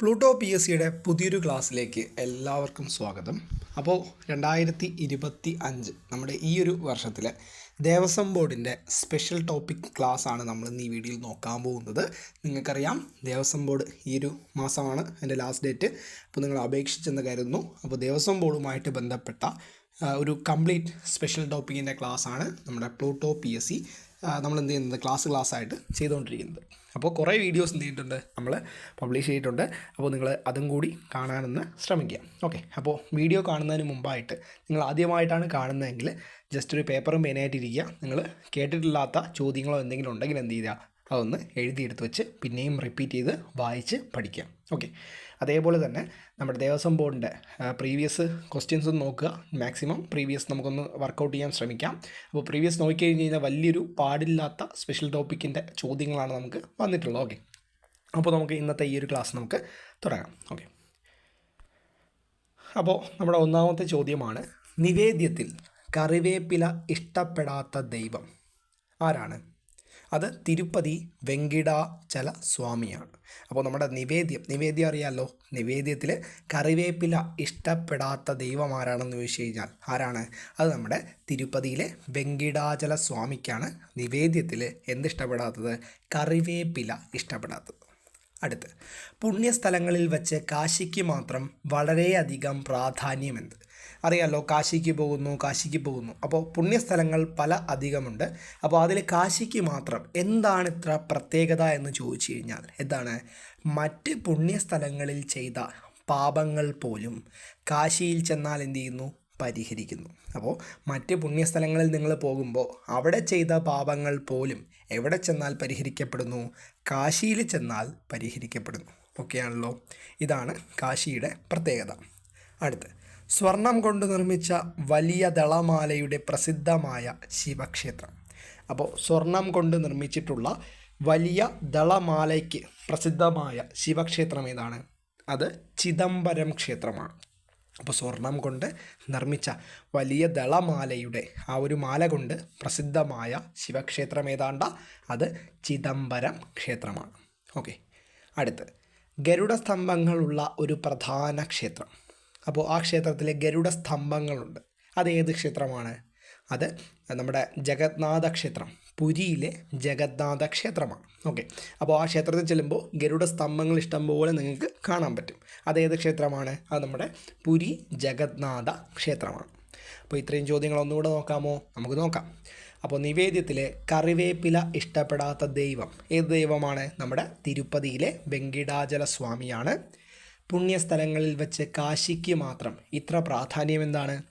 Pluto P S സിയുടെ പുതിയൊരു ക്ലാസ്സിലേക്ക് എല്ലാവർക്കും സ്വാഗതം. അപ്പോൾ രണ്ടായിരത്തി ഇരുപത്തി അഞ്ച് നമ്മുടെ ഈ ഒരു വർഷത്തിലെ ദേവസ്വം ബോർഡിന്റെ സ്പെഷ്യൽ ടോപ്പിക് ക്ലാസ് ആണ് നമ്മൾ ഇന്ന് ഈ വീഡിയോയിൽ നോക്കാൻ പോകുന്നത്. നിങ്ങൾക്കറിയാം ദേവസ്വം ബോർഡ് ഈ ഒരു മാസമാണ് എന്റെ ലാസ്റ്റ് ഡേറ്റ്. അപ്പോൾ നിങ്ങൾ അപേക്ഷിച്ചെന്ന് കരുതുന്നു. അപ്പോൾ ദേവസ്വം ബോർഡുമായിട്ട് ബന്ധപ്പെട്ട ഒരു കംപ്ലീറ്റ് സ്പെഷ്യൽ ടോപ്പിക്കിന്റെ ആണ് നമ്മുടെ പ്ലൂട്ടോ പി എസ് സി നമ്മൾ എന്ത് ചെയ്യുന്നത്? ക്ലാസ് ക്ലാസ് ആയിട്ട് ചെയ്തുകൊണ്ടിരിക്കുന്നത്. അപ്പോൾ കുറേ വീഡിയോസ് എന്ത് ചെയ്തിട്ടുണ്ട്? നമ്മൾ പബ്ലിഷ് ചെയ്തിട്ടുണ്ട്. അപ്പോൾ നിങ്ങൾ അതും കൂടി കാണാനൊന്ന് ശ്രമിക്കുക. ഓക്കെ അപ്പോൾ വീഡിയോ കാണുന്നതിന് മുമ്പായിട്ട് നിങ്ങൾ ആദ്യമായിട്ടാണ് കാണുന്നതെങ്കിൽ ജസ്റ്റ് ഒരു പേപ്പറും പേനായിട്ടിരിക്കുക നിങ്ങൾ കേട്ടിട്ടില്ലാത്ത ചോദ്യങ്ങളോ എന്തെങ്കിലും ഉണ്ടെങ്കിൽ എന്ത് ചെയ്യുക? അതൊന്ന് എഴുതിയെടുത്ത് വെച്ച് പിന്നെയും റിപ്പീറ്റ് ചെയ്ത് വായിച്ച് പഠിക്കാം. ഓക്കെ അതേപോലെ തന്നെ നമ്മുടെ ദേവസ്വം ബോർഡിന്റെ പ്രീവിയസ് ക്വസ്റ്റ്യൻസ് ഒന്ന് നോക്കുക. മാക്സിമം പ്രീവിയസ് നമുക്കൊന്ന് വർക്കൗട്ട് ചെയ്യാൻ ശ്രമിക്കാം. അപ്പോൾ പ്രീവിയസ് നോക്കിക്കഴിഞ്ഞ് കഴിഞ്ഞാൽ വലിയൊരു പാടില്ലാത്ത സ്പെഷ്യൽ ടോപ്പിക്കിന്റെ ചോദ്യങ്ങളാണ് നമുക്ക് വന്നിട്ടുള്ളത്. ഓക്കെ അപ്പോൾ നമുക്ക് ഇന്നത്തെ ഈ ഒരു ക്ലാസ് നമുക്ക് തുടങ്ങാം. ഓക്കെ അപ്പോൾ നമ്മുടെ ഒന്നാമത്തെ ചോദ്യമാണ് നിവേദ്യത്തിൽ കറിവേപ്പില ഇഷ്ടപ്പെടാത്ത ദൈവം ആരാണ്? അത് തിരുപ്പതി വെങ്കിടാചല സ്വാമിയാണ് അപ്പോൾ നമ്മുടെ നിവേദ്യം നിവേദ്യം അറിയാമല്ലോ നിവേദ്യത്തിൽ കറിവേപ്പില ഇഷ്ടപ്പെടാത്ത ദൈവം ആരാണെന്ന് ചോദിച്ചു കഴിഞ്ഞാൽ ആരാണ്? അത് നമ്മുടെ തിരുപ്പതിയിലെ വെങ്കിടാചല സ്വാമിക്കാണ് നിവേദ്യത്തിൽ എന്തിഷ്ടപ്പെടാത്തത്? കറിവേപ്പില ഇഷ്ടപ്പെടാത്തത്. അടുത്ത് പുണ്യസ്ഥലങ്ങളിൽ വച്ച് കാശിക്ക് മാത്രം വളരെയധികം പ്രാധാന്യമുണ്ട്. അറിയാലോ കാശിക്ക് പോകുന്നു കാശിക്ക് പോകുന്നു. അപ്പോൾ പുണ്യസ്ഥലങ്ങൾ പല അധികമുണ്ട്. അപ്പോൾ അതിൽ കാശിക്ക് മാത്രം എന്താണ് ഇത്ര പ്രത്യേകത എന്ന് ചോദിച്ചു കഴിഞ്ഞാൽ എന്താണ്? മറ്റ് പുണ്യസ്ഥലങ്ങളിൽ ചെയ്ത പാപങ്ങൾ പോലും കാശിയിൽ ചെന്നാൽ എന്ത് ചെയ്യുന്നു? പരിഹരിക്കുന്നു. അപ്പോൾ മറ്റ് പുണ്യസ്ഥലങ്ങളിൽ നിങ്ങൾ പോകുമ്പോൾ അവിടെ ചെയ്ത പാപങ്ങൾ പോലും എവിടെ ചെന്നാൽ പരിഹരിക്കപ്പെടുന്നു? കാശിയിൽ ചെന്നാൽ പരിഹരിക്കപ്പെടുന്നു. ഓക്കെയാണല്ലോ? ഇതാണ് കാശിയുടെ പ്രത്യേകത. അടുത്ത്. സ്വർണം കൊണ്ട് നിർമ്മിച്ച വലിയ ദളമാലയുടെ പ്രസിദ്ധമായ ശിവക്ഷേത്രം. അപ്പോൾ സ്വർണം കൊണ്ട് നിർമ്മിച്ചിട്ടുള്ള വലിയ ദളമാലയ്ക്ക് പ്രസിദ്ധമായ ശിവക്ഷേത്രം ഏതാണ്? അത് ചിദംബരം ക്ഷേത്രമാണ്. അപ്പോൾ സ്വർണം കൊണ്ട് നിർമ്മിച്ച വലിയ ദളമാലയുടെ ആ ഒരു മാല കൊണ്ട് പ്രസിദ്ധമായ ശിവക്ഷേത്രം ഏതാണ്ട? അത് ചിദംബരം ക്ഷേത്രമാണ്. ഓക്കെ. അടുത്ത്. ഗരുഡ സ്തംഭങ്ങളുള്ള ഒരു പ്രധാന ക്ഷേത്രം. അപ്പോൾ ആ ക്ഷേത്രത്തിലെ ഗരുഡ സ്തംഭങ്ങളുണ്ട്. അത് ഏത് ക്ഷേത്രമാണ്? അത് നമ്മുടെ ജഗത്നാഥ ക്ഷേത്രം പുരിയിലെ ജഗത്നാഥ ക്ഷേത്രമാണ്. ഓക്കെ. അപ്പോൾ ആ ക്ഷേത്രത്തിൽ ചെല്ലുമ്പോൾ ഗരുഡ സ്തംഭങ്ങൾ ഇഷ്ടംപോലെ നിങ്ങൾക്ക് കാണാൻ പറ്റും. അതേത് ക്ഷേത്രമാണ്? അത് നമ്മുടെ പുരി ജഗത്നാഥ ക്ഷേത്രമാണ്. അപ്പോൾ ഇത്രയും ചോദ്യങ്ങൾ ഒന്നുകൂടെ നോക്കാമോ? നമുക്ക് നോക്കാം. അപ്പോൾ നിവേദ്യത്തിലെ കറിവേപ്പില ഇഷ്ടപ്പെടാത്ത ദൈവം ഏത് ദൈവമാണ്? നമ്മുടെ തിരുപ്പതിയിലെ വെങ്കിടാചല സ്വാമിയാണ് പുണ്യസ്ഥലങ്ങളിൽ വെച്ച് കാശിക്ക് മാത്രം. ഇത്ര പ്രാധാന്യം എന്താണ്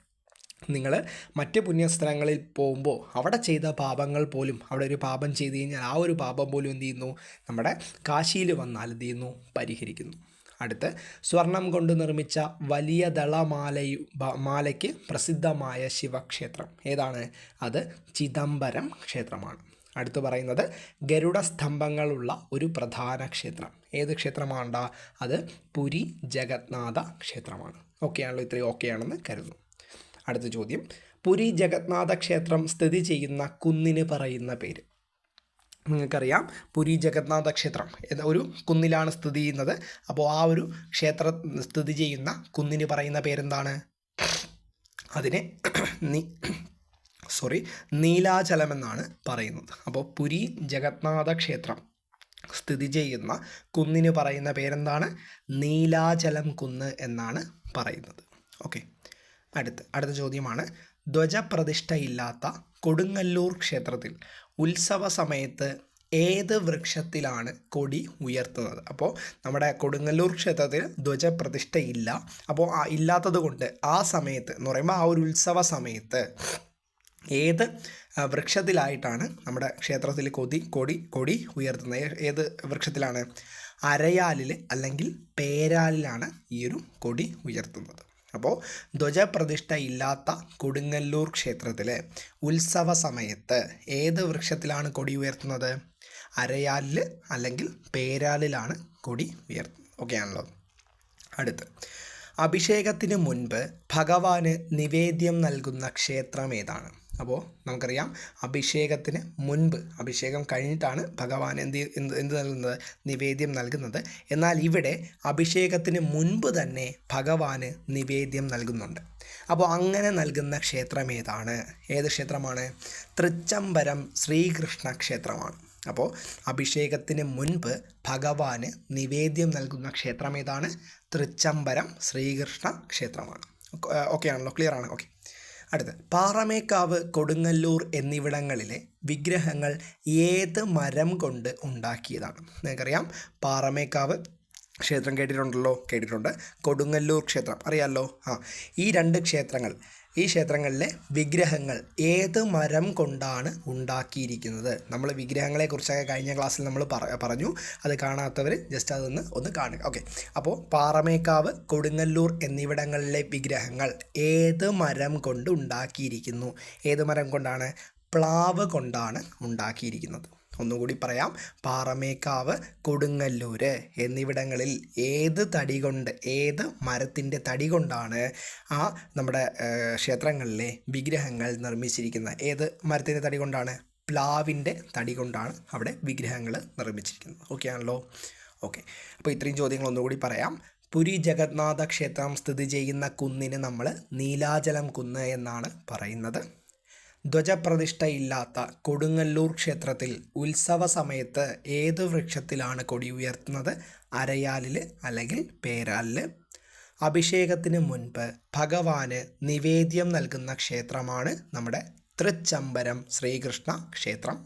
നിങ്ങൾ മറ്റ് പുണ്യസ്ഥലങ്ങളിൽ പോകുമ്പോൾ അവിടെ ചെയ്ത പാപങ്ങൾ പോലും അവിടെ ഒരു പാപം ചെയ്ത് കഴിഞ്ഞാൽ ആ ഒരു പാപം പോലും എന്ത് ചെയ്യുന്നു? നമ്മുടെ കാശിയിൽ വന്നാൽ എന്ത് ചെയ്യുന്നു? പരിഹരിക്കുന്നു. അടുത്ത് സ്വർണം കൊണ്ട് നിർമ്മിച്ച വലിയ ദളമാലയു മാലയ്ക്ക് പ്രസിദ്ധമായ ശിവക്ഷേത്രം. ഏതാണ്? അത് ചിദംബരം ക്ഷേത്രമാണ്. അടുത്ത് പറയുന്നത് ഗരുഡ സ്തംഭങ്ങളുള്ള ഒരു പ്രധാന ക്ഷേത്രം. ഏത് ക്ഷേത്രമാണ്ട? അത് പുരി ജഗത്നാഥ ക്ഷേത്രമാണ്. ഓക്കെ ആണല്ലോ ഇത്രയും ഓക്കെ ആണെന്ന് കരുതുന്നു. അടുത്ത ചോദ്യം. പുരി ജഗത്നാഥ ക്ഷേത്രം സ്ഥിതി ചെയ്യുന്ന കുന്നിന് പറയുന്ന പേര്. നിങ്ങൾക്കറിയാം പുരി ജഗന്നാഥ ക്ഷേത്രം എന്ന ഒരു കുന്നിലാണ് സ്ഥിതി ചെയ്യുന്നത്. അപ്പോൾ ആ ഒരു ക്ഷേത്ര സ്ഥിതി ചെയ്യുന്ന കുന്നിന് പറയുന്ന പേരെന്താണ്? അതിനെ സോറി നീലാചലം എന്നാണ് പറയുന്നത്. അപ്പോൾ പുരി ജഗന്നാഥ ക്ഷേത്രം സ്ഥിതി ചെയ്യുന്ന കുന്നിന് പറയുന്ന പേരെന്താണ്? നീലാചലം കുന്ന് എന്നാണ് പറയുന്നത്. ഓക്കെ അടുത്ത് അടുത്ത ചോദ്യമാണ്. ധ്വജപ്രതിഷ്ഠയില്ലാത്ത കൊടുങ്ങല്ലൂർ ക്ഷേത്രത്തിൽ ഉത്സവ സമയത്ത് ഏത് വൃക്ഷത്തിലാണ് കൊടി ഉയർത്തുന്നത്? അപ്പോൾ നമ്മുടെ കൊടുങ്ങല്ലൂർ ക്ഷേത്രത്തിൽ ധ്വജപ്രതിഷ്ഠയില്ല. അപ്പോൾ ആ ഇല്ലാത്തത് കൊണ്ട് ആ സമയത്ത് എന്ന് പറയുമ്പോൾ ആ ഒരു ഉത്സവ സമയത്ത് ഏത് വൃക്ഷത്തിലായിട്ടാണ് നമ്മുടെ ക്ഷേത്രത്തിൽ കൊതി കൊടി കൊടി ഉയർത്തുന്നത്? ഏത് വൃക്ഷത്തിലാണ്? അരയാലിൽ അല്ലെങ്കിൽ പേരാലിലാണ് ഈ ഒരു കൊടി ഉയർത്തുന്നത്. അപ്പോൾ ധ്വജപ്രതിഷ്ഠ ഇല്ലാത്ത കൊടുങ്ങല്ലൂർ ക്ഷേത്രത്തിലെ ഉത്സവ സമയത്ത് ഏത് വൃക്ഷത്തിലാണ് കൊടി ഉയർത്തുന്നത്? അരയാലിൽ അല്ലെങ്കിൽ പേരാലിലാണ് കൊടി ഉയർത്തുന്നത്. ഓക്കെ ആണല്ലോ. അടുത്ത്. അഭിഷേകത്തിന് മുൻപ് ഭഗവാന് നിവേദ്യം നൽകുന്ന ക്ഷേത്രം ഏതാണ്? അപ്പോൾ നമുക്കറിയാം അഭിഷേകത്തിന് മുൻപ് അഭിഷേകം കഴിഞ്ഞിട്ടാണ് ഭഗവാൻ എന്ത് എന്ത് നൽകുന്നത്? നിവേദ്യം നൽകുന്നത്. എന്നാൽ ഇവിടെ അഭിഷേകത്തിന് മുൻപ് തന്നെ ഭഗവാന് നിവേദ്യം നൽകുന്നുണ്ട്. അപ്പോൾ അങ്ങനെ നൽകുന്ന ക്ഷേത്രം ഏതാണ്? ഏത് ക്ഷേത്രമാണ്? തൃച്ചംബരം ശ്രീകൃഷ്ണ ക്ഷേത്രമാണ്. അപ്പോൾ അഭിഷേകത്തിന് മുൻപ് ഭഗവാന് നിവേദ്യം നൽകുന്ന ക്ഷേത്രം ഏതാണ്? തൃച്ചംബരം ശ്രീകൃഷ്ണ ക്ഷേത്രമാണ്. ഓക്കെ ആണല്ലോ ക്ലിയർ ആണ് ഓക്കെ. അടുത്ത്. പാറമേക്കാവ് കൊടുങ്ങല്ലൂർ എന്നിവിടങ്ങളിലെ വിഗ്രഹങ്ങൾ ഏത് മരം കൊണ്ട് ഉണ്ടാക്കിയതാണ്? നിങ്ങൾക്കറിയാം പാറമേക്കാവ് ക്ഷേത്രം കേട്ടിട്ടുണ്ടല്ലോ കേട്ടിട്ടുണ്ട്. കൊടുങ്ങല്ലൂർ ക്ഷേത്രം അറിയാമല്ലോ ആ ഈ രണ്ട് ക്ഷേത്രങ്ങൾ ഈ ക്ഷേത്രങ്ങളിലെ വിഗ്രഹങ്ങൾ ഏത് മരം കൊണ്ടാണ് ഉണ്ടാക്കിയിരിക്കുന്നത്? നമ്മൾ വിഗ്രഹങ്ങളെക്കുറിച്ചൊക്കെ കഴിഞ്ഞ ക്ലാസ്സിൽ നമ്മൾ പറഞ്ഞു. അത് കാണാത്തവർ ജസ്റ്റ് അതൊന്ന് ഒന്ന് കാണുക. ഓക്കെ അപ്പോൾ പാറമേക്കാവ് കൊടുങ്ങല്ലൂർ എന്നിവിടങ്ങളിലെ വിഗ്രഹങ്ങൾ ഏത് മരം കൊണ്ട് ഉണ്ടാക്കിയിരിക്കുന്നു? ഏത് മരം കൊണ്ടാണ്? പ്ലാവ് കൊണ്ടാണ് ഉണ്ടാക്കിയിരിക്കുന്നത്. ഒന്നുകൂടി പറയാം. പാറമേക്കാവ് കൊടുങ്ങല്ലൂര് എന്നിവിടങ്ങളിൽ ഏത് തടി കൊണ്ട് ഏത് മരത്തിന്റെ തടി കൊണ്ടാണ് ആ നമ്മുടെ ക്ഷേത്രങ്ങളിലെ വിഗ്രഹങ്ങൾ നിർമ്മിച്ചിരിക്കുന്നത്? ഏത് മരത്തിന്റെ തടി കൊണ്ടാണ്? പ്ലാവിന്റെ തടി കൊണ്ടാണ് അവിടെ വിഗ്രഹങ്ങൾ നിർമ്മിച്ചിരിക്കുന്നത്. ഓക്കെ ആണല്ലോ? ഓക്കെ അപ്പോൾ ഇത്രയും ചോദ്യങ്ങൾ ഒന്നുകൂടി പറയാം. പുരി ജഗന്നാഥ ക്ഷേത്രം സ്ഥിതി ചെയ്യുന്ന കുന്നിന് നമ്മൾ നീലാചലം കുന്ന് എന്നാണ് പറയുന്നത്. ധ്വജപ്രതിഷ്ഠയില്ലാത്ത കൊടുങ്ങല്ലൂർ ക്ഷേത്രത്തിൽ ഉത്സവ സമയത്ത് ഏത് വൃക്ഷത്തിലാണ് കൊടി ഉയർത്തുന്നത്? അരയാലിൽ അല്ലെങ്കിൽ പേരാലിൽ അഭിഷേകത്തിന് മുൻപ് ഭഗവാന് നിവേദ്യം നൽകുന്ന ക്ഷേത്രമാണ് നമ്മുടെ തൃച്ചംബരം ശ്രീകൃഷ്ണ ക്ഷേത്രം.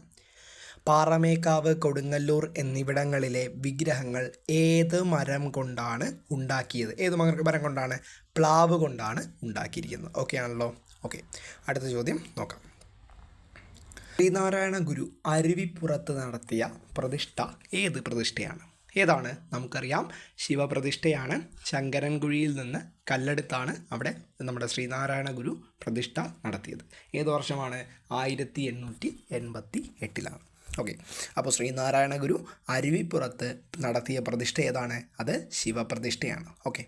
പാറമേക്കാവ് കൊടുങ്ങല്ലൂർ എന്നിവിടങ്ങളിലെ വിഗ്രഹങ്ങൾ ഏത് മരം കൊണ്ടാണ് ഉണ്ടാക്കിയത്? ഏത് മരം കൊണ്ടാണ്? പ്ലാവ് കൊണ്ടാണ് ഉണ്ടാക്കിയിരിക്കുന്നത്. ഓക്കെ ആണല്ലോ? ഓക്കെ. അടുത്ത ചോദ്യം നോക്കാം. ശ്രീനാരായണ ഗുരു അരുവിപ്പുറത്ത് നടത്തിയ പ്രതിഷ്ഠ ഏത് പ്രതിഷ്ഠയാണ്? ഏതാണ് നമുക്കറിയാം. ശിവപ്രതിഷ്ഠയാണ്. ശങ്കരൻകുഴിയിൽ നിന്ന് കല്ലെടുത്താണ് അവിടെ നമ്മുടെ ശ്രീനാരായണ ഗുരു പ്രതിഷ്ഠ നടത്തിയത്. ഏത് വർഷമാണ്? ആയിരത്തി എണ്ണൂറ്റി എൺപത്തി എട്ടിലാണ് ഓക്കെ. അപ്പോൾ ശ്രീനാരായണ ഗുരു അരുവിപ്പുറത്ത് നടത്തിയ പ്രതിഷ്ഠ ഏതാണ്? അത് ശിവപ്രതിഷ്ഠയാണ്. ഓക്കെ.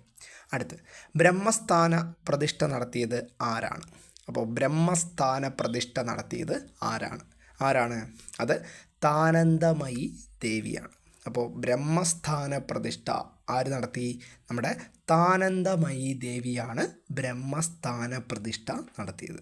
അടുത്ത്. ബ്രഹ്മസ്ഥാന പ്രതിഷ്ഠ നടത്തിയത് ആരാണ്? അപ്പോൾ ബ്രഹ്മസ്ഥാന പ്രതിഷ്ഠ നടത്തിയത് ആരാണ്? ആരാണ്? അത് താനന്ദമയി ദേവിയാണ്. അപ്പോൾ ബ്രഹ്മസ്ഥാന പ്രതിഷ്ഠ ആര് നടത്തി? നമ്മുടെ താനന്ദമയി ദേവിയാണ് ബ്രഹ്മസ്ഥാന പ്രതിഷ്ഠ നടത്തിയത്.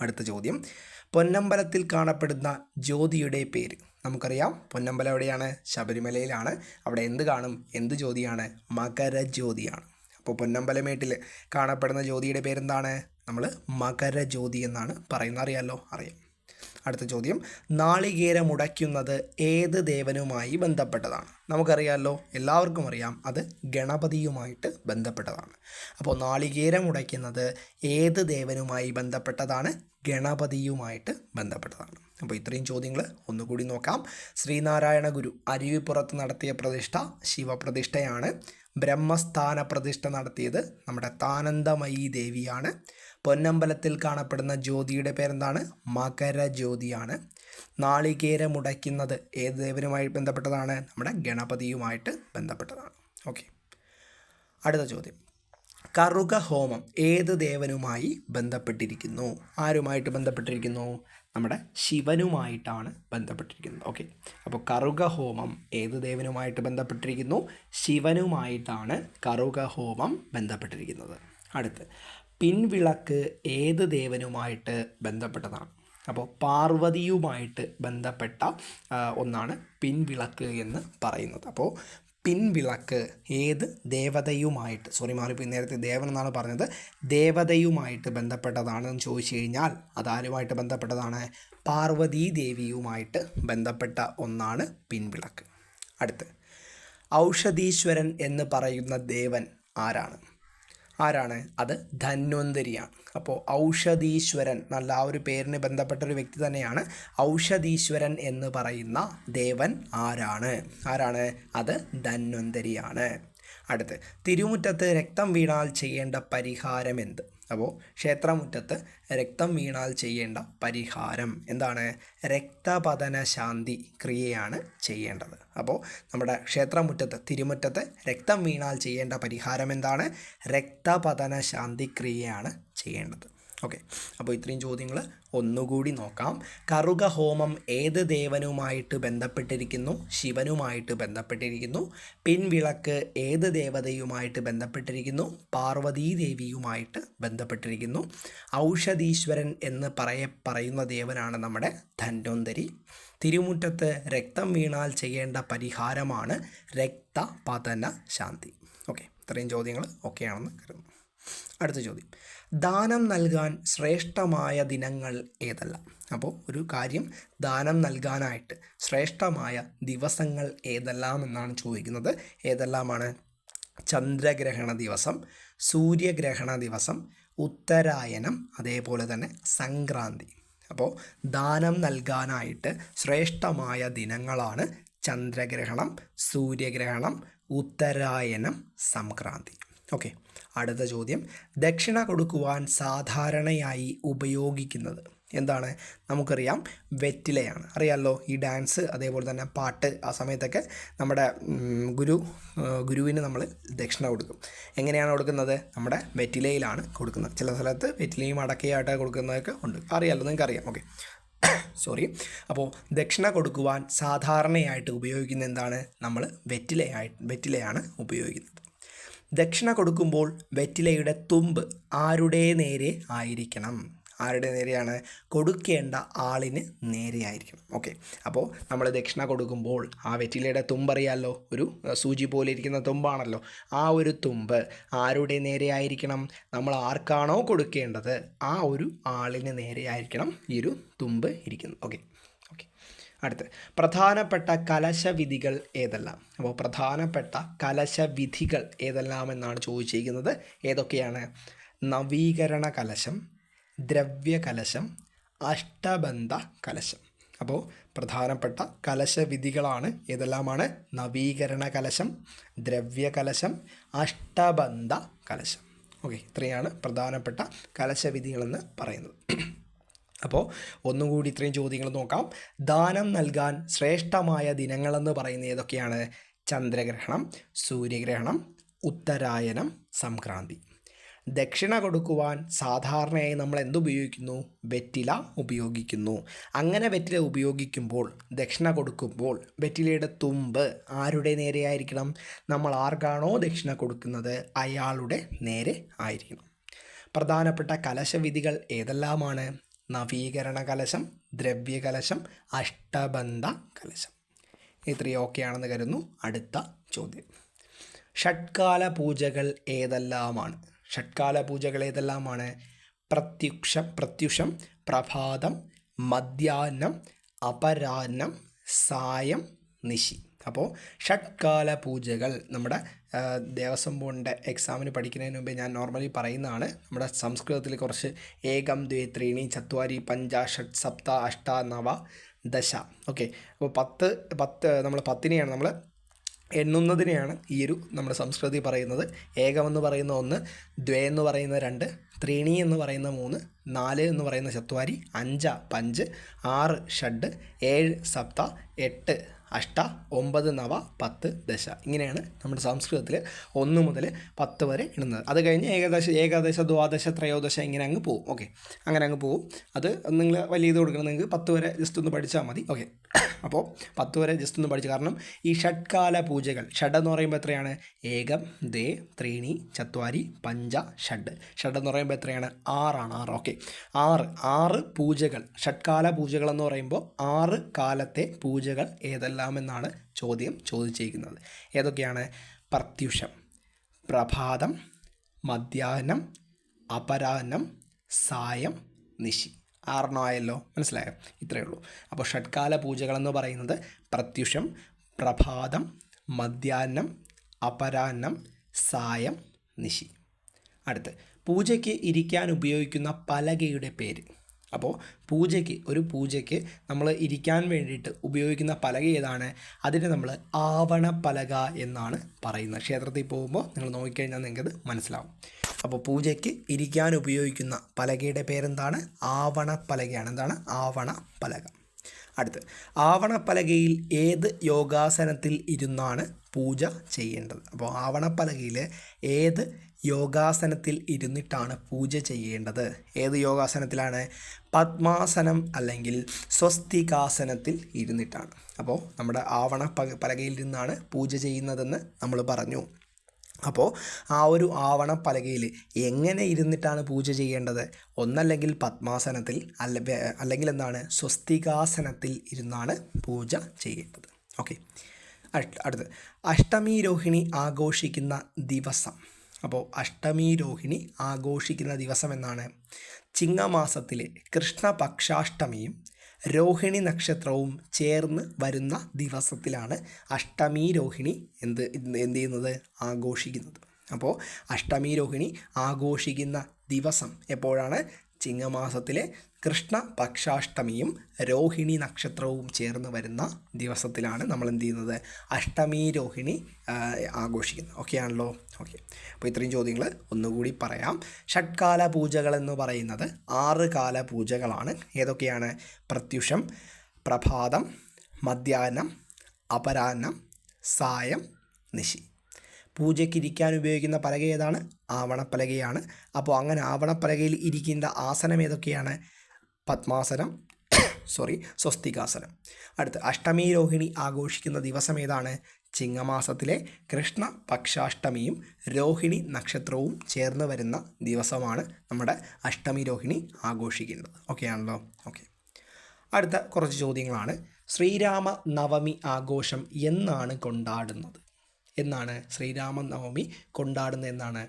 അടുത്ത ചോദ്യം. പൊന്നമ്പലത്തിൽ കാണപ്പെടുന്ന ജ്യോതിയുടെ പേര്. നമുക്കറിയാം പൊന്നമ്പലം എവിടെയാണ്? ശബരിമലയിലാണ്. അവിടെ എന്ത് കാണും? എന്ത് ജ്യോതിയാണ്? മകരജ്യോതിയാണ്. അപ്പോൾ പൊന്നമ്പലമേട്ടിൽ കാണപ്പെടുന്ന ജ്യോതിയുടെ പേരെന്താണ്? നമ്മൾ മകരജ്യോതി എന്നാണ് പറയുന്നത്. അറിയാമല്ലോ അറിയാം. അടുത്ത ചോദ്യം. നാളികേരം ഉടയ്ക്കുന്നത് ഏത് ദേവനുമായി ബന്ധപ്പെട്ടതാണ്? നമുക്കറിയാമല്ലോ എല്ലാവർക്കും അറിയാം അത് ഗണപതിയുമായിട്ട് ബന്ധപ്പെട്ടതാണ്. അപ്പോൾ നാളികേരം ഉടയ്ക്കുന്നത് ഏത് ദേവനുമായി ബന്ധപ്പെട്ടതാണ്? ഗണപതിയുമായിട്ട് ബന്ധപ്പെട്ടതാണ്. അപ്പോൾ ഇത്രയും ചോദ്യങ്ങൾ ഒന്നുകൂടി നോക്കാം. ശ്രീനാരായണ ഗുരു അരുവിപ്പുറത്ത് നടത്തിയ പ്രതിഷ്ഠ ശിവപ്രതിഷ്ഠയാണ്. ബ്രഹ്മസ്ഥാന പ്രതിഷ്ഠ നടത്തിയത് നമ്മുടെ താനന്ദമയി ദേവിയാണ്. പൊന്നമ്പലത്തിൽ കാണപ്പെടുന്ന ജ്യോതിയുടെ പേരെന്താണ്? മകരജ്യോതിയാണ് നാളികേരം ഉടയ്ക്കുന്നത് ഏത് ദേവനുമായി ബന്ധപ്പെട്ടതാണ്? നമ്മുടെ ഗണപതിയുമായിട്ട് ബന്ധപ്പെട്ടതാണ്. ഓക്കെ. അടുത്ത ചോദ്യം. കറുക ഹോമം ഏത് ദേവനുമായി ബന്ധപ്പെട്ടിരിക്കുന്നു? ആരുമായിട്ട് ബന്ധപ്പെട്ടിരിക്കുന്നു? നമ്മുടെ ശിവനുമായിട്ടാണ് ബന്ധപ്പെട്ടിരിക്കുന്നത്. ഓക്കെ. അപ്പോൾ കറുക ഹോമം ഏത് ദേവനുമായിട്ട് ബന്ധപ്പെട്ടിരിക്കുന്നു? ശിവനുമായിട്ടാണ് കറുക ഹോമം ബന്ധപ്പെട്ടിരിക്കുന്നത്. അടുത്ത്. പിൻവിളക്ക് ഏത് ദേവനുമായിട്ട് ബന്ധപ്പെട്ടതാണ്? അപ്പോൾ പാർവതിയുമായിട്ട് ബന്ധപ്പെട്ട ഒന്നാണ് പിൻവിളക്ക് എന്ന് പറയുന്നത്. അപ്പോൾ പിൻവിളക്ക് ഏത് ദേവതയുമായിട്ട് സോറി മാറിപ്പോയി നേരത്തെ ദേവൻ എന്നാണ് പറഞ്ഞത് ദേവതയുമായിട്ട് ബന്ധപ്പെട്ടതാണെന്ന് ചോദിച്ചു കഴിഞ്ഞാൽ അതാരുമായിട്ട് ബന്ധപ്പെട്ടതാണ്? പാർവതീ ദേവിയുമായിട്ട് ബന്ധപ്പെട്ട ഒന്നാണ് പിൻവിളക്ക്. അടുത്ത് ഔഷധീശ്വരൻ എന്ന് പറയുന്ന ദേവൻ ആരാണ്? ആരാണ്? അത് ധന്വന്തരിയാണ്. അപ്പോൾ ഔഷധീശ്വരൻ നല്ല ആ ഒരു പേരിന് ബന്ധപ്പെട്ട ഒരു വ്യക്തി തന്നെയാണ് ഔഷധീശ്വരൻ എന്ന് പറയുന്ന ദേവൻ ആരാണ്? ആരാണ്? അത് ധന്വന്തരിയാണ്. അടുത്ത്. തിരുമുറ്റത്ത് രക്തം വീണാൽ ചെയ്യേണ്ട പരിഹാരം എന്ത്? അപ്പോൾ ക്ഷേത്രമുറ്റത്ത് രക്തം വീണാൽ ചെയ്യേണ്ട പരിഹാരം എന്താണ്? രക്തപതന ശാന്തി ക്രിയയാണ് ചെയ്യേണ്ടത്. അപ്പോൾ നമ്മുടെ ക്ഷേത്രമുറ്റത്ത് തിരുമുറ്റത്ത് രക്തം വീണാൽ ചെയ്യേണ്ട പരിഹാരം എന്താണ്? രക്തപതന ശാന്തി ക്രിയയാണ് ചെയ്യേണ്ടത്. ഓക്കെ അപ്പോൾ ഇത്രയും ചോദ്യങ്ങൾ ഒന്നുകൂടി നോക്കാം. കറുക ഹോമം ഏത് ദേവനുമായിട്ട് ബന്ധപ്പെട്ടിരിക്കുന്നു? ശിവനുമായിട്ട് ബന്ധപ്പെട്ടിരിക്കുന്നു. പിൻവിളക്ക് ഏത് ദേവതയുമായിട്ട് ബന്ധപ്പെട്ടിരിക്കുന്നു? പാർവതീ ദേവിയുമായിട്ട് ബന്ധപ്പെട്ടിരിക്കുന്നു. ഔഷധീശ്വരൻ എന്ന് പറയ പറയുന്ന ദേവനാണ് നമ്മുടെ ധന്വന്തരി. തിരുമുറ്റത്ത് രക്തം വീണാൽ ചെയ്യേണ്ട പരിഹാരമാണ് രക്തപതന ശാന്തി ഓക്കെ ഇത്രയും ചോദ്യങ്ങൾ ഓക്കെയാണെന്ന് കരുതുന്നു. അടുത്ത ചോദ്യം. ദാനം നൽകാൻ ശ്രേഷ്ഠമായ ദിനങ്ങൾ ഏതല്ല? അപ്പോൾ ഒരു കാര്യം ദാനം നൽകാനായിട്ട് ശ്രേഷ്ഠമായ ദിവസങ്ങൾ ഏതെല്ലാം എന്നാണ് ചോദിക്കുന്നത്. ഏതെല്ലാമാണ്? ചന്ദ്രഗ്രഹണ ദിവസം സൂര്യഗ്രഹണ ദിവസം ഉത്തരായനം അതേപോലെ തന്നെ സംക്രാന്തി. അപ്പോൾ ദാനം നൽകാനായിട്ട് ശ്രേഷ്ഠമായ ദിനങ്ങളാണ് ചന്ദ്രഗ്രഹണം സൂര്യഗ്രഹണം ഉത്തരായനം സംക്രാന്തി. ഓക്കെ. അടുത്ത ചോദ്യം. ദക്ഷിണ കൊടുക്കുവാൻ സാധാരണയായി ഉപയോഗിക്കുന്നത് എന്താണ്? നമുക്കറിയാം വെറ്റിലയാണ്. അറിയാമല്ലോ ഈ ഡാൻസ് അതേപോലെ തന്നെ പാട്ട് ആ സമയത്തൊക്കെ നമ്മുടെ ഗുരു ഗുരുവിന് നമ്മൾ ദക്ഷിണ കൊടുക്കും. എങ്ങനെയാണ് കൊടുക്കുന്നത്? നമ്മുടെ വെറ്റിലയിലാണ് കൊടുക്കുന്നത്. ചില സ്ഥലത്ത് വെറ്റിലയും അടക്കയായിട്ട് കൊടുക്കുന്നതൊക്കെ ഉണ്ട്. അറിയാമല്ലോ നിങ്ങൾക്ക് അറിയാം ഓക്കെ. സോറി. അപ്പോൾ ദക്ഷിണ കൊടുക്കുവാൻ സാധാരണയായിട്ട് ഉപയോഗിക്കുന്ന എന്താണ്? നമ്മൾ വെറ്റിലയായി വെറ്റിലയാണ് ഉപയോഗിക്കുന്നത്. ദക്ഷിണ കൊടുക്കുമ്പോൾ വെറ്റിലയുടെ തുമ്പ് ആരുടെ നേരെ ആയിരിക്കണം? ആരുടെ നേരെയാണ്? കൊടുക്കേണ്ട ആളിന് നേരെയായിരിക്കണം ഓക്കെ. അപ്പോൾ നമ്മൾ ദക്ഷിണ കൊടുക്കുമ്പോൾ ആ വെറ്റിലയുടെ തുമ്പറിയാമല്ലോ ഒരു സൂചി പോലെ ഇരിക്കുന്ന തുമ്പാണല്ലോ. ആ ഒരു തുമ്പ് ആരുടെ നേരെയായിരിക്കണം നമ്മൾ ആർക്കാണോ കൊടുക്കേണ്ടത് ആ ഒരു ആളിന് നേരെയായിരിക്കണം ഈ ഒരു തുമ്പ് ഇരിക്കുന്നത് ഓക്കെ. ഓക്കെ. അടുത്ത്. പ്രധാനപ്പെട്ട കലശവിധികൾ ഏതെല്ലാം? അപ്പോൾ പ്രധാനപ്പെട്ട കലശവിധികൾ ഏതെല്ലാം എന്നാണ് ചോദിച്ചിരിക്കുന്നത്. ഏതൊക്കെയാണ്? നവീകരണ കലശം ദ്രവ്യകലശം അഷ്ടബന്ധ കലശം. അപ്പോൾ പ്രധാനപ്പെട്ട കലശവിധികളാണ് ഏതെല്ലാമാണ്? നവീകരണ കലശം ദ്രവ്യകലശം അഷ്ടബന്ധ കലശം. ഓക്കെ ഇത്രയാണ് പ്രധാനപ്പെട്ട കലശവിധികളെന്ന് പറയുന്നത്. അപ്പോൾ ഒന്നും കൂടി ഇത്രയും ചോദ്യങ്ങൾ നോക്കാം. ദാനം നൽകാൻ ശ്രേഷ്ഠമായ ദിനങ്ങളെന്ന് പറയുന്നത് ഏതൊക്കെയാണ്? ചന്ദ്രഗ്രഹണം സൂര്യഗ്രഹണം ഉത്തരായനം സംക്രാന്തി. ദക്ഷിണ കൊടുക്കുവാൻ സാധാരണയായി നമ്മൾ എന്തുപയോഗിക്കുന്നു വെറ്റില ഉപയോഗിക്കുന്നു. അങ്ങനെ വെറ്റില ഉപയോഗിക്കുമ്പോൾ ദക്ഷിണ കൊടുക്കുമ്പോൾ വെറ്റിലയുടെ തുമ്പ് ആരുടെ നേരെ ആയിരിക്കണം? നമ്മൾ ആർക്കാണോ ദക്ഷിണ കൊടുക്കുന്നത്? അയാളുടെ നേരെ ആയിരിക്കണം. പ്രധാനപ്പെട്ട കലശവിധികൾ ഏതെല്ലാമാണ്? നവീകരണ കലശം ദ്രവ്യകലശം അഷ്ടബന്ധ കലശം. ഇത്രയും ഓക്കെ ആണെന്ന് കരുതുന്നു. അടുത്ത ചോദ്യം. ഷഡ്കാല പൂജകൾ ഏതെല്ലാമാണ്? ഷഡ്കാല പൂജകൾ ഏതെല്ലാമാണ്? പ്രത്യുക്ഷം പ്രത്യുഷം പ്രഭാതം മധ്യാഹ്നം അപരാഹ്നം സായം നിശി. അപ്പോൾ ഷഡ്കാല പൂജകൾ നമ്മുടെ ദേവസ്വം ബോർഡിന്റെ എക്സാമിന് പഠിക്കുന്നതിന് മുമ്പേ ഞാൻ നോർമലി പറയുന്നതാണ്. നമ്മുടെ സംസ്കൃതത്തിൽ കുറച്ച് ഏകം ദ്വേ ത്രീണി ചത്വാരി പഞ്ച ഷഡ് സപ്ത അഷ്ട നവ ദശ. ഓക്കെ അപ്പോൾ പത്ത് പത്ത് നമ്മൾ പത്തിനെയാണ് നമ്മൾ എണ്ണുന്നതിനെയാണ് ഈ ഒരു നമ്മുടെ സംസ്കൃതി പറയുന്നത്. ഏകമെന്ന് പറയുന്ന ഒന്ന് ദ്വേ എന്ന് പറയുന്ന രണ്ട് ത്രീണി എന്ന് പറയുന്ന മൂന്ന് നാല് എന്ന് പറയുന്ന ചത്വാരി അഞ്ച് പഞ്ച് ആറ് ഷഡ് ഏഴ് സപ്ത എട്ട് അഷ്ട ഒമ്പത് നവ പത്ത് ദശ. ഇങ്ങനെയാണ് നമ്മുടെ സംസ്കൃതത്തിൽ ഒന്ന് മുതൽ പത്ത് വരെ ഇടുന്നത്. അത് കഴിഞ്ഞ് ഏകദേശ ഏകാദശ ദ്വാദശ ത്രയോദശ ഇങ്ങനെ അങ്ങ് പോകും ഓക്കെ അങ്ങനെ അങ്ങ് പോകും അത് നിങ്ങൾ വലിയ ഇത് കൊടുക്കണം. നിങ്ങൾക്ക് പത്ത് വരെ ജസ്റ്റ് ഒന്ന് പഠിച്ചാൽ മതി. ഓക്കെ അപ്പോൾ പത്ത് വരെ ജസ്റ്റ് ഒന്ന് പഠിച്ചു. കാരണം ഈ ഷഡ്കാല പൂജകൾ ഷഡ് എന്ന് പറയുമ്പോൾ എത്രയാണ്? ഏകം ദേ ത്രീണി ചത്വാരി പഞ്ച ഷഡ്. ഷഡ് എന്ന് പറയുമ്പോൾ എത്രയാണ്? ആറാണ്. ആറ്. ഓക്കെ ആറ്. ആറ് പൂജകൾ. ഷഡ്കാല പൂജകൾ എന്ന് പറയുമ്പോൾ ആറ് കാലത്തെ പൂജകൾ ഏതെല്ലാമെന്നാണ് ചോദ്യം ചോദിച്ചിരിക്കുന്നത്. ഏതൊക്കെയാണ്? പ്രത്യുഷം പ്രഭാതം മധ്യാഹ്നം അപരാഹ്നം സായം നിശി. ആറെണ്ണമായല്ലോ മനസ്സിലായോ? ഇത്രയേ ഉള്ളൂ. അപ്പോൾ ഷഡ്കാല പൂജകളെന്ന് പറയുന്നത് പ്രത്യുഷം പ്രഭാതം മധ്യാഹ്നം അപരാഹ്നം സായം നിശി. അടുത്ത്. പൂജയ്ക്ക് ഇരിക്കാൻ ഉപയോഗിക്കുന്ന പലകയുടെ പേര്. അപ്പോൾ പൂജയ്ക്ക് ഒരു പൂജയ്ക്ക് നമ്മൾ ഇരിക്കാൻ വേണ്ടിയിട്ട് ഉപയോഗിക്കുന്ന പലക ഏതാണ്? അതിനെ നമ്മൾ ആവണ പലക എന്നാണ് പറയുന്നത്. ക്ഷേത്രത്തിൽ പോകുമ്പോൾ നിങ്ങൾ നോക്കിക്കഴിഞ്ഞാൽ നിങ്ങൾക്കത് മനസ്സിലാവും. അപ്പോൾ പൂജയ്ക്ക് ഇരിക്കാൻ ഉപയോഗിക്കുന്ന പലകയുടെ പേരെന്താണ്? ആവണ പലകയാണ് എന്താണ്? ആവണ പലക അടുത്ത് പലകയിൽ ഏത് യോഗാസനത്തിൽ ഇരുന്നാണ് പൂജ ചെയ്യേണ്ടത്? അപ്പോൾ ആവണപ്പലകയിൽ ഏത് യോഗാസനത്തിൽ ഇരുന്നിട്ടാണ് പൂജ ചെയ്യേണ്ടത്. ഏത് യോഗാസനത്തിലാണ്? പത്മാസനം അല്ലെങ്കിൽ സ്വസ്തികാസനത്തിൽ ഇരുന്നിട്ടാണ്. അപ്പോൾ നമ്മുടെ ആവണ പലകയിൽ നിന്നാണ് പൂജ ചെയ്യുന്നതെന്ന് നമ്മൾ പറഞ്ഞു. അപ്പോൾ ആ ഒരു ആവണ പലകയിൽ എങ്ങനെ ഇരുന്നിട്ടാണ് പൂജ ചെയ്യേണ്ടത്? ഒന്നല്ലെങ്കിൽ പത്മാസനത്തിൽ അല്ല അല്ലെങ്കിൽ എന്താണ്? സ്വസ്തികാസനത്തിൽ ഇരുന്നാണ് പൂജ ചെയ്യേണ്ടത്. ഓക്കെ. അടുത്ത് അഷ്ടമി രോഹിണി ആഘോഷിക്കുന്ന ദിവസം. അപ്പോൾ അഷ്ടമി രോഹിണി ആഘോഷിക്കുന്ന ദിവസം എന്നാണ് ചിങ്ങമാസത്തിലെ കൃഷ്ണപക്ഷാഷ്ടമിയും രോഹിണി നക്ഷത്രവും ചേർന്ന് വരുന്ന ദിവസത്തിലാണ് അഷ്ടമി രോഹിണി എന്ത് എന്ത് ചെയ്യുന്നത്? ആഘോഷിക്കുന്നത്. അപ്പോൾ അഷ്ടമി രോഹിണി ആഘോഷിക്കുന്ന ദിവസം എപ്പോഴാണ്? ചിങ്ങമാസത്തിലെ കൃഷ്ണപക്ഷാഷ്ടമിയും രോഹിണി നക്ഷത്രവും ചേർന്ന് വരുന്ന ദിവസത്തിലാണ് നമ്മൾ എന്ത് ചെയ്യുന്നത്? അഷ്ടമി രോഹിണി ആഘോഷിക്കുന്നത്. ഓക്കെ ആണല്ലോ? ഓക്കെ അപ്പോൾ ഇത്രയും ചോദ്യങ്ങൾ ഒന്നുകൂടി പറയാം. ഷഡ്കാല പൂജകൾ എന്ന് പറയുന്നത് ആറ് കാല പൂജകളാണ്. ഏതൊക്കെയാണ്? പ്രത്യുഷം പ്രഭാതം മധ്യാഹ്നം അപരാഹ്നം സായം നിശി. പൂജയ്ക്ക് ഇരിക്കാൻ ഉപയോഗിക്കുന്ന പലക ഏതാണ്? ആവണപ്പലകയാണ്. അപ്പോൾ അങ്ങനെ ആവണപ്പലകയിൽ ഇരിക്കുന്ന ആസനം ഏതൊക്കെയാണ്? പത്മാസനം സോറി സ്വസ്തികാസനം. അടുത്ത് അഷ്ടമി രോഹിണി ആഘോഷിക്കുന്ന ദിവസം ഏതാണ്? ചിങ്ങമാസത്തിലെ കൃഷ്ണ പക്ഷാഷ്ടമിയും രോഹിണി നക്ഷത്രവും ചേർന്ന് വരുന്ന ദിവസമാണ് നമ്മുടെ അഷ്ടമി രോഹിണി ആഘോഷിക്കുന്നത്. ഓക്കെ ആണല്ലോ? ഓക്കെ അടുത്ത കുറച്ച് ചോദ്യങ്ങളാണ്. ശ്രീരാമ നവമി ആഘോഷം എന്നാണ് കൊണ്ടാടുന്നത്. എന്നാണ് ശ്രീരാമനവമി കൊണ്ടാടുന്നത് എന്നാണ്?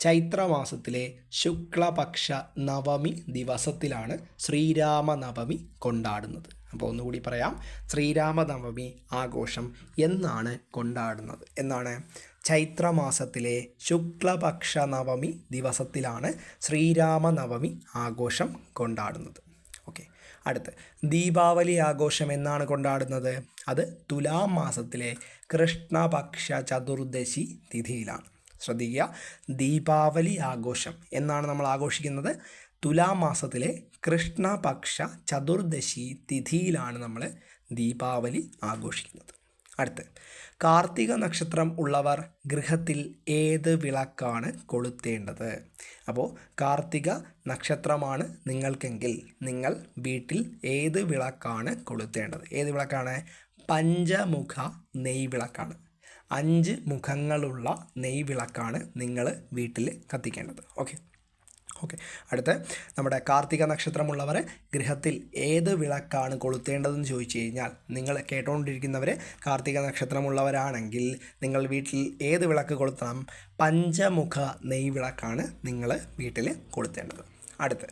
ചൈത്രമാസത്തിലെ ശുക്ലപക്ഷ നവമി ദിവസത്തിലാണ് ശ്രീരാമനവമി കൊണ്ടാടുന്നത്. അപ്പോൾ ഒന്നുകൂടി പറയാം. ശ്രീരാമനവമി ആഘോഷം എന്നാണ് കൊണ്ടാടുന്നത്. എന്നാണ്? ചൈത്രമാസത്തിലെ ശുക്ലപക്ഷ നവമി ദിവസത്തിലാണ് ശ്രീരാമനവമി ആഘോഷം കൊണ്ടാടുന്നത്. ഓക്കെ. അടുത്ത്. ദീപാവലി ആഘോഷം എന്നാണ് കൊണ്ടാടുന്നത്? അത് തുലാം മാസത്തിലെ കൃഷ്ണപക്ഷ ചതുർദശി തിഥിയിലാണ്. ശ്രദ്ധിക്കുക. ദീപാവലി ആഘോഷം എന്നാണ് നമ്മൾ ആഘോഷിക്കുന്നത്. തുലാമാസത്തിലെ കൃഷ്ണപക്ഷ ചതുർദശി തിഥിയിലാണ് നമ്മൾ ദീപാവലി ആഘോഷിക്കുന്നത്. അടുത്ത് കാർത്തിക നക്ഷത്രം ഉള്ളവർ ഗൃഹത്തിൽ ഏത് വിളക്കാണ് കൊളുത്തേണ്ടത്? അപ്പോൾ കാർത്തിക നക്ഷത്രമാണ് നിങ്ങൾക്കെങ്കിൽ നിങ്ങൾ വീട്ടിൽ ഏത് വിളക്കാണ് കൊളുത്തേണ്ടത്? ഏത് വിളക്കാണ്? പഞ്ചമുഖ നെയ് വിളക്കാണ് അഞ്ച് മുഖങ്ങളുള്ള നെയ് വിളക്കാണ് നിങ്ങൾ വീട്ടിൽ കത്തിക്കേണ്ടത്. ഓക്കെ? ഓക്കെ. അടുത്ത നമ്മുടെ കാർത്തിക നക്ഷത്രമുള്ളവർ ഗൃഹത്തിൽ ഏത് വിളക്കാണ് കൊളുത്തേണ്ടതെന്ന് ചോദിച്ചു കഴിഞ്ഞാൽ നിങ്ങൾ കേട്ടുകൊണ്ടിരിക്കുന്നവർ കാർത്തിക നക്ഷത്രമുള്ളവരാണെങ്കിൽ നിങ്ങൾ വീട്ടിൽ ഏത് വിളക്ക് കൊളുത്തണം? പഞ്ചമുഖ നെയ് വിളക്കാണ് നിങ്ങൾ വീട്ടിൽ കൊളുത്തേണ്ടത്. അടുത്ത്.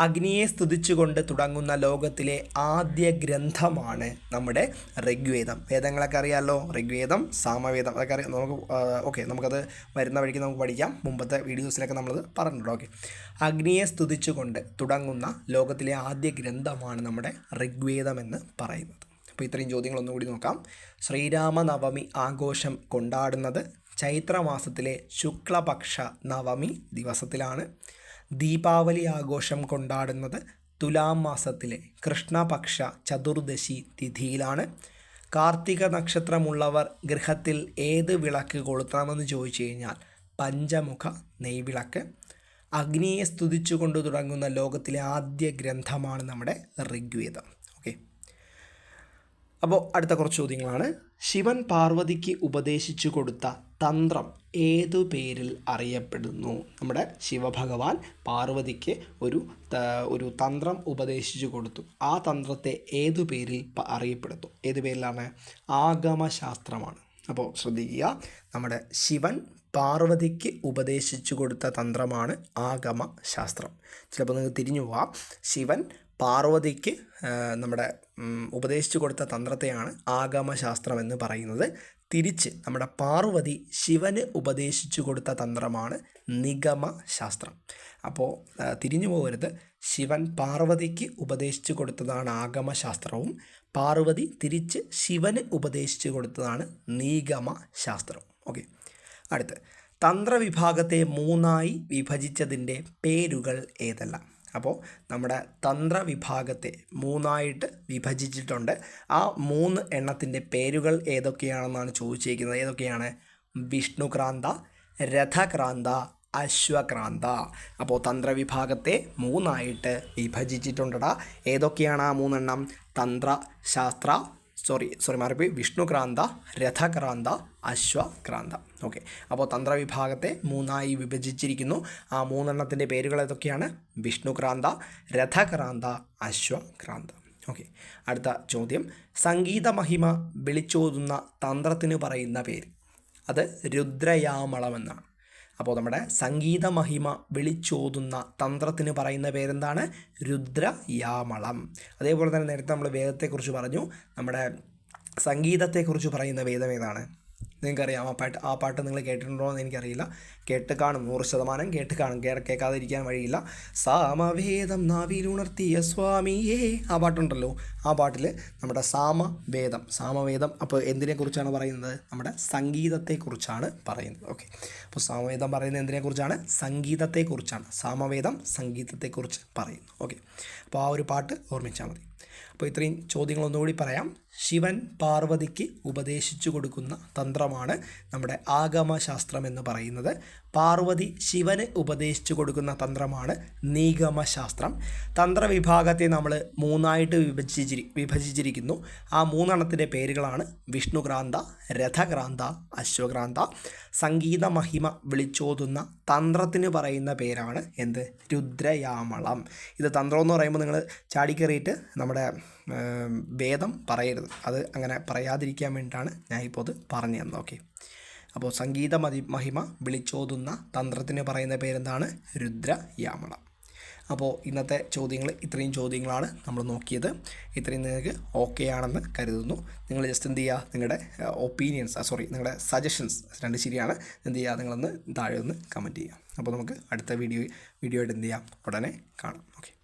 അഗ്നിയെ സ്തുതിച്ചുകൊണ്ട് തുടങ്ങുന്ന ലോകത്തിലെ ആദ്യ ഗ്രന്ഥമാണ് നമ്മുടെ ഋഗ്വേദം. വേദങ്ങളൊക്കെ അറിയാമല്ലോ ഋഗ്വേദം സാമവേദം അതൊക്കെ അറിയാം. നമുക്ക് ഓക്കെ നമുക്കത് വരുന്ന വഴിക്ക് നമുക്ക് പഠിക്കാം. മുമ്പത്തെ വീഡിയോസിലൊക്കെ നമ്മളത് പറഞ്ഞിട്ടുണ്ട്. ഓക്കെ. അഗ്നിയെ സ്തുതിച്ചുകൊണ്ട് തുടങ്ങുന്ന ലോകത്തിലെ ആദ്യ ഗ്രന്ഥമാണ് നമ്മുടെ ഋഗ്വേദം എന്ന് പറയുന്നത്. അപ്പോൾ ഇത്രയും ചോദ്യങ്ങൾ ഒന്നുകൂടി നോക്കാം. ശ്രീരാമനവമി ആഘോഷം കൊണ്ടാടുന്നത് ചൈത്രമാസത്തിലെ ശുക്ലപക്ഷ നവമി ദിവസത്തിലാണ്. ദീപാവലി ആഘോഷം കൊണ്ടാടുന്നത് തുലാം മാസത്തിലെ കൃഷ്ണപക്ഷ ചതുർദശി തിഥിയിലാണ്. കാർത്തിക നക്ഷത്രമുള്ളവർ ഗൃഹത്തിൽ ഏത് വിളക്ക് കൊളുത്തണമെന്ന് ചോദിച്ചു കഴിഞ്ഞാൽ പഞ്ചമുഖ നെയ്വിളക്ക്. അഗ്നിയെ സ്തുതിച്ചുകൊണ്ട് തുടങ്ങുന്ന ലോകത്തിലെ ആദ്യ ഗ്രന്ഥമാണ് നമ്മുടെ ഋഗ്വേദം. ഓക്കെ. അപ്പോൾ അടുത്ത കുറച്ച് ചോദ്യങ്ങളാണ്. ശിവൻ പാർവതിക്ക് ഉപദേശിച്ചു കൊടുത്ത തന്ത്രം ഏതു പേരിൽ അറിയപ്പെടുന്നു? നമ്മുടെ ശിവഭഗവാൻ പാർവതിക്ക് ഒരു ഒരു തന്ത്രം ഉപദേശിച്ചു കൊടുത്തു. ആ തന്ത്രത്തെ ഏതു പേരിൽ അറിയപ്പെടുന്നു? ഏത് പേരിലാണ്? ആഗമശാസ്ത്രമാണ്. അപ്പോൾ ശ്രദ്ധിക്കുക നമ്മുടെ ശിവൻ പാർവതിക്ക് ഉപദേശിച്ചു കൊടുത്ത തന്ത്രമാണ് ആഗമ ശാസ്ത്രം ചിലപ്പോൾ നിങ്ങൾക്ക് തിരിഞ്ഞു പോവാം. ശിവൻ പാർവതിക്ക് നമ്മുടെ ഉപദേശിച്ചു കൊടുത്ത തന്ത്രത്തെയാണ് ആഗമശാസ്ത്രം എന്ന് പറയുന്നത്. തിരിച്ച് നമ്മുടെ പാർവതി ശിവന് ഉപദേശിച്ചു കൊടുത്ത തന്ത്രമാണ് നിഗമ ശാസ്ത്രം അപ്പോൾ തിരിഞ്ഞു പോകരുത്. ശിവൻ പാർവതിക്ക് ഉപദേശിച്ചു കൊടുത്തതാണ് ആഗമശാസ്ത്രവും പാർവതി തിരിച്ച് ശിവന് ഉപദേശിച്ചു കൊടുത്തതാണ് നീഗമ നിഗമശാസ്ത്രം. ഓക്കെ. അടുത്ത്. തന്ത്രവിഭാഗത്തെ മൂന്നായി വിഭജിച്ചതിന്റെ പേരുകൾ ഏതെല്ലാം? അപ്പോൾ നമ്മുടെ തന്ത്രവിഭാഗത്തെ മൂന്നായിട്ട് വിഭജിച്ചിട്ടുണ്ട്. ആ മൂന്ന് എണ്ണത്തിന്റെ പേരുകൾ ഏതൊക്കെയാണെന്നാണ് ചോദിച്ചിരിക്കുന്നത്? ഏതൊക്കെയാണ്? വിഷ്ണുക്രാന്ത രഥക്രാന്ത അശ്വക്രാന്ത. അപ്പോൾ തന്ത്രവിഭാഗത്തെ മൂന്നായിട്ട് വിഭജിച്ചിട്ടുണ്ടടാ. ഏതൊക്കെയാണ് ആ മൂന്നെണ്ണം? തന്ത്രശാസ്ത്ര സോറി സോറി മാറിപ്പോയി. വിഷ്ണുക്രാന്ത രഥക്രാന്ത അശ്വക്രാന്ത. ഓക്കെ അപ്പോൾ തന്ത്രവിഭാഗത്തെ മൂന്നായി വിഭജിച്ചിരിക്കുന്നു. ആ മൂന്നെണ്ണത്തിന്റെ പേരുകൾ ഏതൊക്കെയാണ്? വിഷ്ണുക്രാന്ത രഥക്രാന്ത അശ്വക്രാന്ത. ഓക്കെ അടുത്ത ചോദ്യം. സംഗീത മഹിമ വിളിച്ചോതുന്ന തന്ത്രത്തിന് പറയുന്ന പേര്. അത് രുദ്രയാമളം എന്നാണ് അപ്പോൾ നമ്മുടെ സംഗീത മഹിമ വിളിച്ചോതുന്ന തന്ത്രത്തിന് പറയുന്ന പേരെന്താണ്? രുദ്രയാമളം. അതേപോലെ തന്നെ നേരത്തെ നമ്മൾ വേദത്തെക്കുറിച്ച് പറഞ്ഞു. നമ്മുടെ സംഗീതത്തെക്കുറിച്ച് പറയുന്ന വേദം ഏതാണ്? നിങ്ങൾക്കറിയാം ആ പാട്ട് ആ പാട്ട് നിങ്ങൾ കേട്ടിട്ടുണ്ടോ എന്ന് എനിക്കറിയില്ല. കേട്ട് കാണും നൂറ് ശതമാനം കേട്ട് കാണും. കേ കേൾക്കാതിരിക്കാൻ വഴിയില്ല. സാമവേദം നാവിലുണർത്തിയ സ്വാമിയേ. ആ പാട്ടുണ്ടല്ലോ. ആ പാട്ടിൽ നമ്മുടെ സാമവേദം സാമവേദം അപ്പോൾ എന്തിനെക്കുറിച്ചാണ് പറയുന്നത്? നമ്മുടെ സംഗീതത്തെക്കുറിച്ചാണ് പറയുന്നത്. ഓക്കെ. അപ്പോൾ സാമവേദം പറയുന്നത് എന്തിനെക്കുറിച്ചാണ്? സംഗീതത്തെക്കുറിച്ചാണ്. സാമവേദം സംഗീതത്തെക്കുറിച്ച് പറയുന്നു. ഓക്കെ. അപ്പോൾ ആ ഒരു പാട്ട് ഓർമ്മിച്ചാൽ മതി. അപ്പോൾ ഇത്രയും ചോദ്യങ്ങളൊന്നുകൂടി പറയാം. ശിവൻ പാർവതിക്ക് ഉപദേശിച്ചു കൊടുക്കുന്ന തന്ത്രമാണ് നമ്മുടെ ആഗമശാസ്ത്രം എന്ന് പറയുന്നത്. പാർവതി ശിവന് ഉപദേശിച്ചു കൊടുക്കുന്ന തന്ത്രമാണ് നീഗമശാസ്ത്രം. തന്ത്രവിഭാഗത്തെ നമ്മൾ മൂന്നായിട്ട് വിഭജിച്ചിരി വിഭജിച്ചിരിക്കുന്നു. ആ മൂന്നെണ്ണത്തിന്റെ പേരുകളാണ് വിഷ്ണുക്രാന്ത രഥക്രാന്ത അശ്വക്രാന്ത. സംഗീത മഹിമ വിളിച്ചോതുന്ന തന്ത്രത്തിന് പറയുന്ന പേരാണ് എന്ത്? രുദ്രയാമളം. ഇത് തന്ത്രം എന്ന് പറയുമ്പോൾ നിങ്ങൾ ചാടിക്കറിയിട്ട് നമ്മുടെ വേദം പറയരുത്. അത് അങ്ങനെ പറയാതിരിക്കാൻ വേണ്ടിയിട്ടാണ് ഞാൻ ഇപ്പോൾ അത് പറഞ്ഞു തന്നത്. ഓക്കെ. അപ്പോൾ സംഗീത മതി മഹിമ വിളിച്ചോതുന്ന തന്ത്രത്തിന് പറയുന്ന പേരെന്താണ്? രുദ്രയാമളം. അപ്പോൾ ഇന്നത്തെ ചോദ്യങ്ങൾ ഇത്രയും ചോദ്യങ്ങളാണ് നമ്മൾ നോക്കിയത്. ഇത്രയും നിങ്ങൾക്ക് ഓക്കെ ആണെന്ന് കരുതുന്നു. നിങ്ങൾ ജസ്റ്റ് എന്ത് ചെയ്യുക? നിങ്ങളുടെ ഒപ്പീനിയൻസ് സോറി നിങ്ങളുടെ സജഷൻസ് രണ്ട് ശരിയാണ്. എന്ത് ചെയ്യുക? നിങ്ങളൊന്ന് താഴെ ഒന്ന് കമന്റ് ചെയ്യുക. അപ്പോൾ നമുക്ക് അടുത്ത വീഡിയോ വീഡിയോ ആയിട്ട് എന്ത് ചെയ്യാം? ഉടനെ കാണാം. ഓക്കെ.